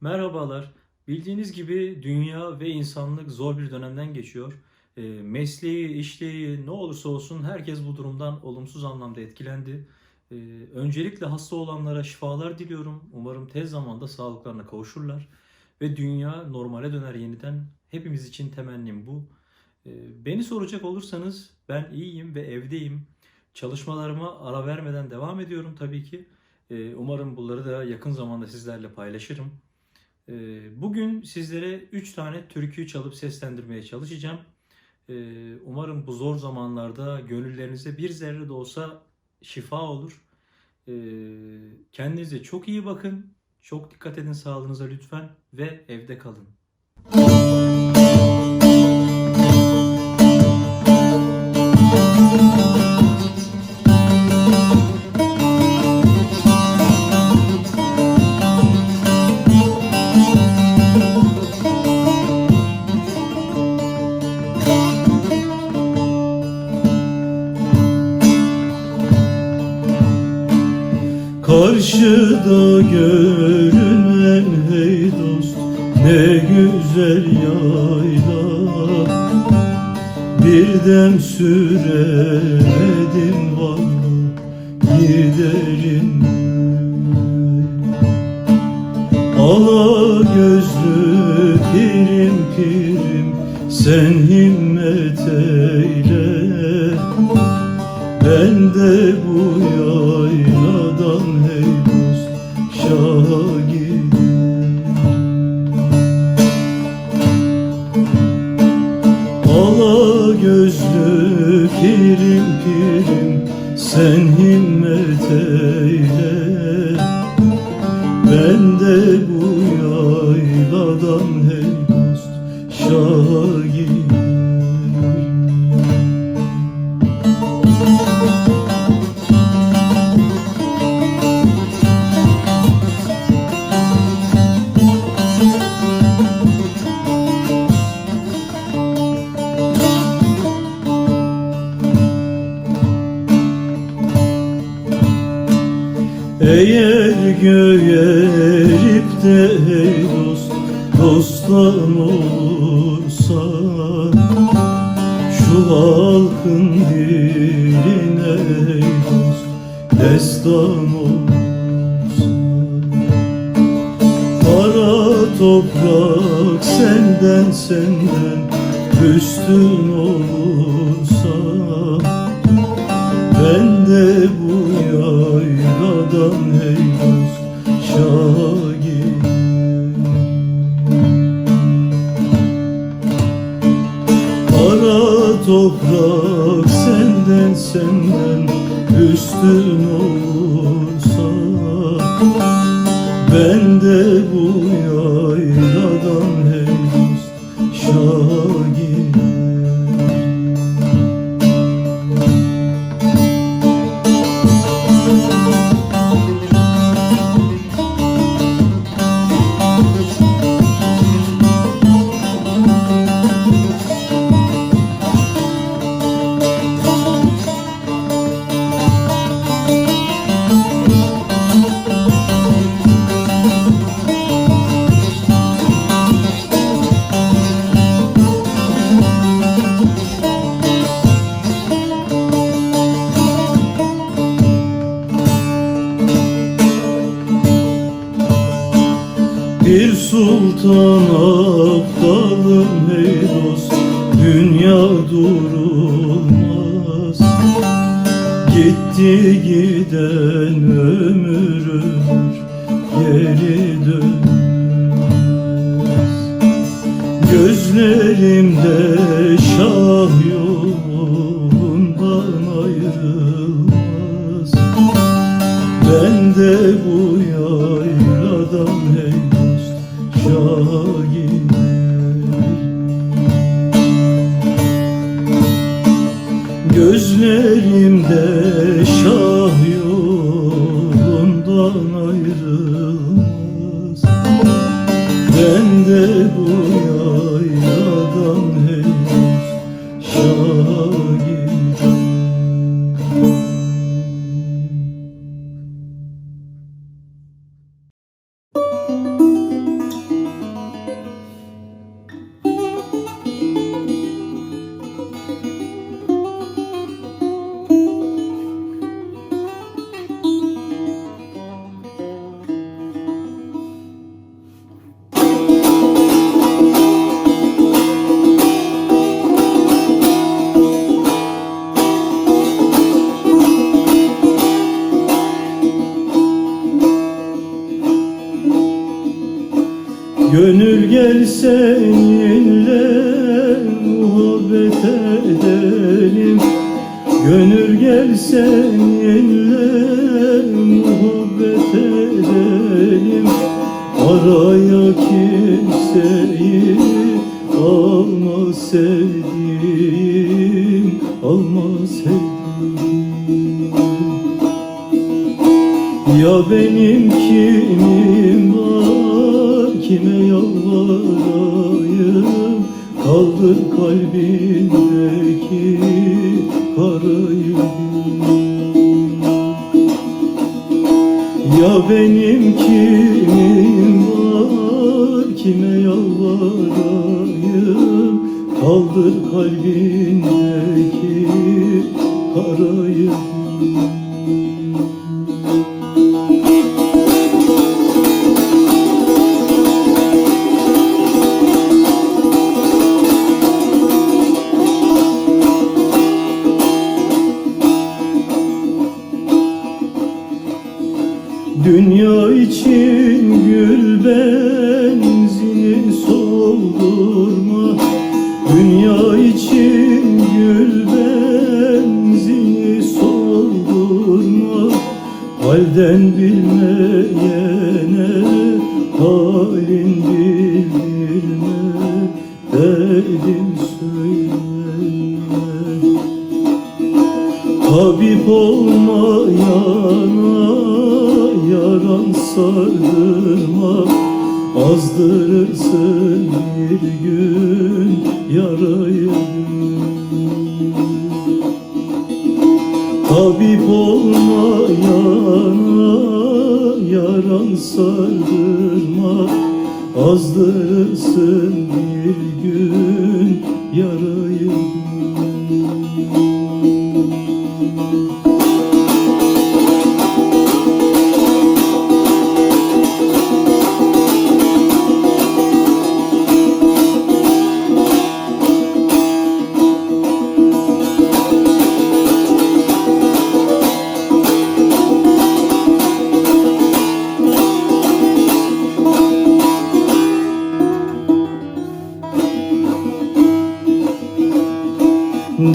Merhabalar. Bildiğiniz gibi dünya ve insanlık zor bir dönemden geçiyor. E, mesleği, işleyi ne olursa olsun herkes bu durumdan olumsuz anlamda etkilendi. E, öncelikle hasta olanlara şifalar diliyorum. Umarım tez zamanda sağlıklarına kavuşurlar ve dünya normale döner yeniden. Hepimiz için temennim bu. E, beni soracak olursanız ben iyiyim ve evdeyim. Çalışmalarıma ara vermeden devam ediyorum tabii ki. Umarım bunları da yakın zamanda sizlerle paylaşırım. Ee, Bugün sizlere 3 tane türkü çalıp seslendirmeye çalışacağım. Ee, Umarım bu zor zamanlarda gönüllerinize bir zerre de olsa şifa olur. Ee, Kendinize çok iyi bakın. Çok dikkat edin sağlığınıza lütfen ve evde kalın. Karşıda görünen hey dost ne güzel yayla Bir dem süremedim valla giderim? Ala gözlü pirim pirim sen himmet eyle ben de bu yayladan hey dost şaha gideyim Ala gözlü pirim pirim sen himmet eyle Eğer göğe erip de ey dost dosttan olursa Şu halkın diline ey dost destan olursa Kara toprak senden senden üstün olursa ben de bu yayladan dost şagir Kara toprak senden senden üstün olursa Bir sultan aptalım hey dost Dünya durulmaz. Gitti giden ömür ömür Geri dönmez. Gözlerimde şah yolundan Gözlerimde şah yolundan ayrılmaz. Ben de bu seninle muhabbet edelim. Gönül gel seninle muhabbet edelim. Araya kimseyi alma sevdiğim Alma sevdiğim. Ya benim kimim var kime yalvarayım? Kaldır kalbindeki karayı. Ya benim kimim var? Kime yalvarayım? Kaldır kalbindeki benzini soldurma. Dünya için gül benzini soldurma. Halden bilmeyene halin bildirme. Derdim söyleme Tabip olmayana yaran sardırma Azdırırsın bir gün yarayı. Tabip olmayana yaran sardırma Azdırırsın bir gün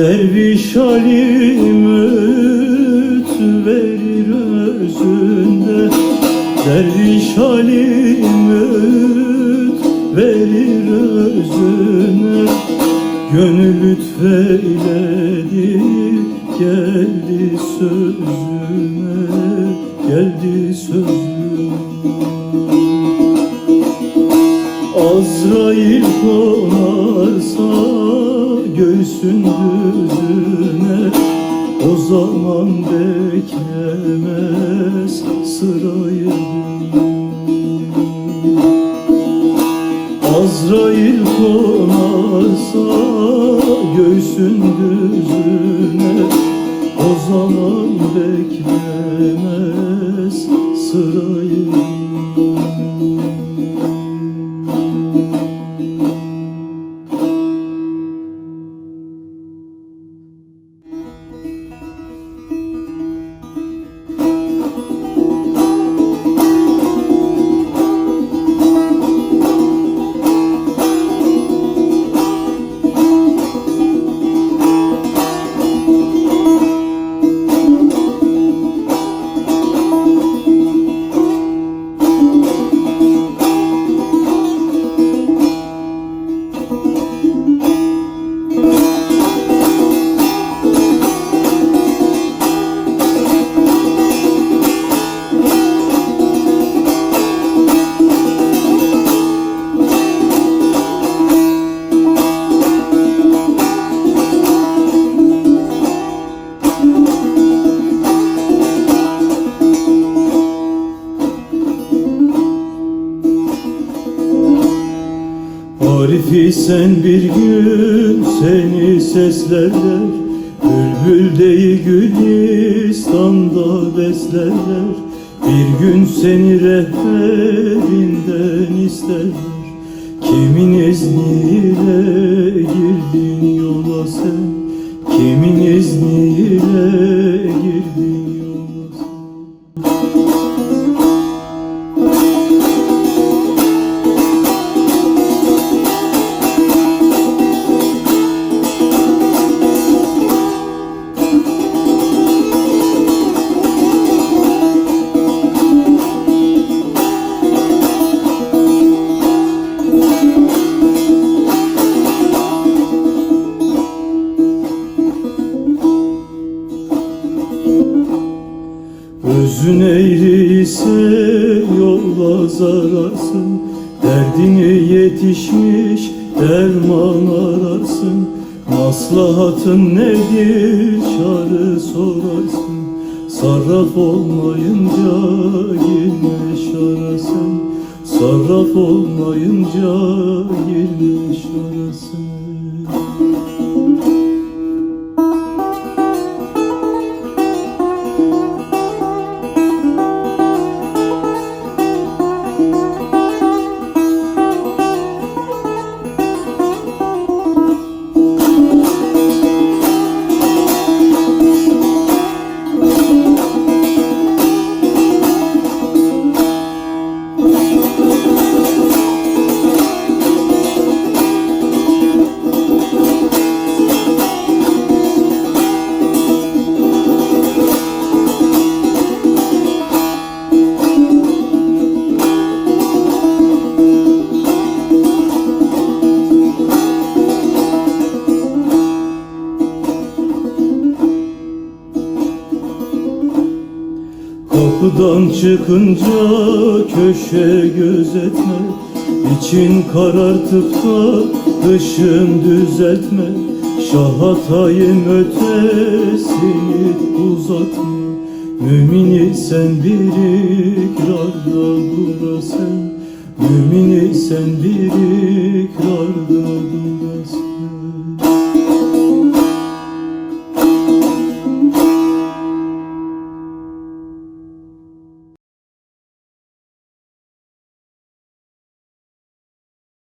Derviş halim öğüt verir özünde. Derviş halim öğüt verir özüne. Gönül lütfeyledi geldi sözüme Geldi sözüme Azrail konarsa göğsün düzüne O zaman beklemez sırayı. Azrail konarsa göğsün düzüne O zaman beklemez sırayı Arifi sen bir gün seni seslerler. Bülbül değil gülistan'da beslerler. Bir gün seni rehberinden isterler. Kimin izniyle girdin yola sen? Kimin izniyle girdin ise yolla zararsın. Derdini yetişmiş derman ararsın. Maslahatın nedir çare sorarsın. Sarraf olmayınca girme şara sen Sarraf olmayınca girme şara Kapıdan çıkınca köşe gözetme İçin karartıp da dışın düzeltme Şahatayın ötesini uzatma. Mümini sen bir ikrarda dura sen Mümini sen bir ikrarda dura